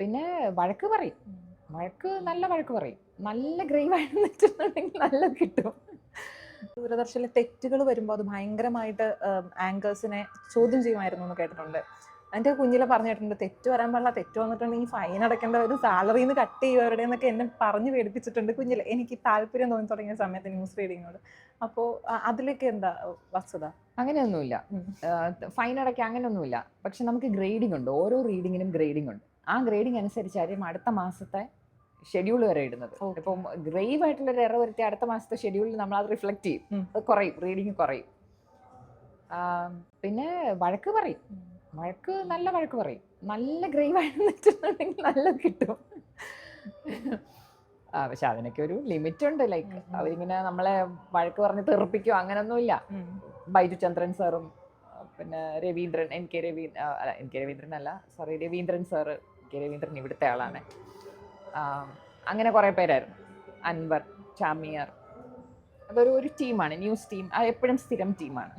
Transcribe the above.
പിന്നെ വഴക്ക് പറയും. വഴക്ക് നല്ല വഴക്ക് പറയും. നല്ല ഗ്രേവ് ആണെന്ന് വെച്ചിട്ടുണ്ടെങ്കിൽ നല്ലത് കിട്ടും. ദൂരദർശനിലെ തെറ്റുകൾ വരുമ്പോൾ അത് ഭയങ്കരമായിട്ട് ആങ്കേഴ്സിനെ ചോദ്യം ചെയ്യുമായിരുന്നു എന്ന് കേട്ടിട്ടുണ്ട്. എന്റെ കുഞ്ഞിലെ പറഞ്ഞു കേട്ടിട്ടുണ്ട് തെറ്റ് വരാൻ പാടില്ല തെറ്റ് വന്നിട്ടുണ്ടെങ്കിൽ ഫൈൻ അടയ്ക്കേണ്ട ഒരു സാലറിയിൽ നിന്ന് കട്ട് ചെയ്യുവരുടെ എന്നൊക്കെ എന്നെ പറഞ്ഞു പേടിപ്പിച്ചിട്ടുണ്ട് കുഞ്ഞിലെ. എനിക്ക് താല്പര്യം തോന്നി തുടങ്ങിയ സമയത്ത് ന്യൂസ് റീഡിങ്ങിനോട് അപ്പോൾ അതിലേക്ക് എന്താ വസ്തുത? അങ്ങനെയൊന്നുമില്ല. ഫൈൻ അടയ്ക്കുക അങ്ങനെയൊന്നുമില്ല. പക്ഷെ നമുക്ക് ഗ്രേഡിംഗ് ഉണ്ട്. ഓരോ റീഡിങ്ങിനും ഗ്രേഡിംഗ് ഉണ്ട്. ആ ഗ്രേഡിംഗ് അനുസരിച്ചായിരിക്കും അടുത്ത മാസത്തെ ഷെഡ്യൂൾ വരെ ഇടുന്നത്. ഇപ്പം ഗ്രേവ് ആയിട്ടുള്ള ഒരു എറ വരുത്തി അടുത്ത മാസത്തെ ഷെഡ്യൂളിൽ നമ്മൾ അത് റിഫ്ലക്റ്റ് ചെയ്യും. അത് കുറയും റീഡിങ് കുറയും. പിന്നെ വഴക്ക് പറയും. വഴക്ക് നല്ല വഴക്ക് പറയും. നല്ല ഗ്രേവ് ആണെന്ന് വെച്ചിട്ടുണ്ടെങ്കിൽ നല്ലത് കിട്ടും. ആ പക്ഷെ അതിനൊക്കെ ഒരു ലിമിറ്റ് ഉണ്ട്. ലൈക്ക്. അവരിങ്ങനെ നമ്മളെ വഴക്ക് പറഞ്ഞ് തെറിപ്പിക്കോ അങ്ങനൊന്നുമില്ല. ബൈജു ചന്ദ്രൻ സാറും പിന്നെ രവീന്ദ്രൻ എൻ കെ രവീ അല്ല എൻ കെ രവീന്ദ്രൻ അല്ല. Sorry Raveendran sir K Raveendran ഇവിടുത്തെ ആളാണ്. അങ്ങനെ കുറേ പേരായിരുന്നു. അൻവർ ചാമിയർ. അതൊരു ഒരു ടീമാണ് ന്യൂസ് ടീം എപ്പോഴും സ്ഥിരം ടീമാണ്